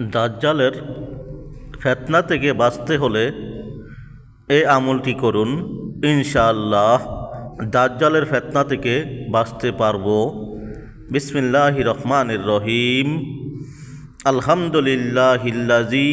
দাজ্জালের ফেতনা থেকে বাঁচতে হলে এই আমলটি করুন? ইনশাআল্লাহ, দাজ্জালের ফেতনা থেকে বাঁচতে পারব। বিসমিল্লাহ রহমানির রহিম। আলহামদুলিল্লাহিল্লাজি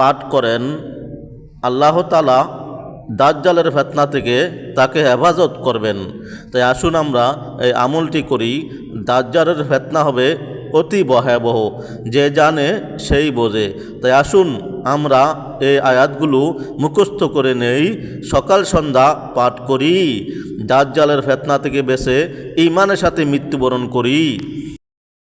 পাঠ করেন, আল্লাহ তালা দাজ্জালের ফেতনা থেকে তাকে হেফাজত করবেন। তাই আসুন আমরা এই আমলটি করি, দাজ্জালের ফেতনা হবে অতি ভয়াবহ, যে জানে সেই বোঝে। তাই আসুন আমরা এই আয়াতগুলো মুখস্থ করে নেই, সকাল সন্ধ্যা পাঠ করি, দাজ্জালের ফেতনা থেকে বেছে ইমানের সাথে মৃত্যুবরণ করি।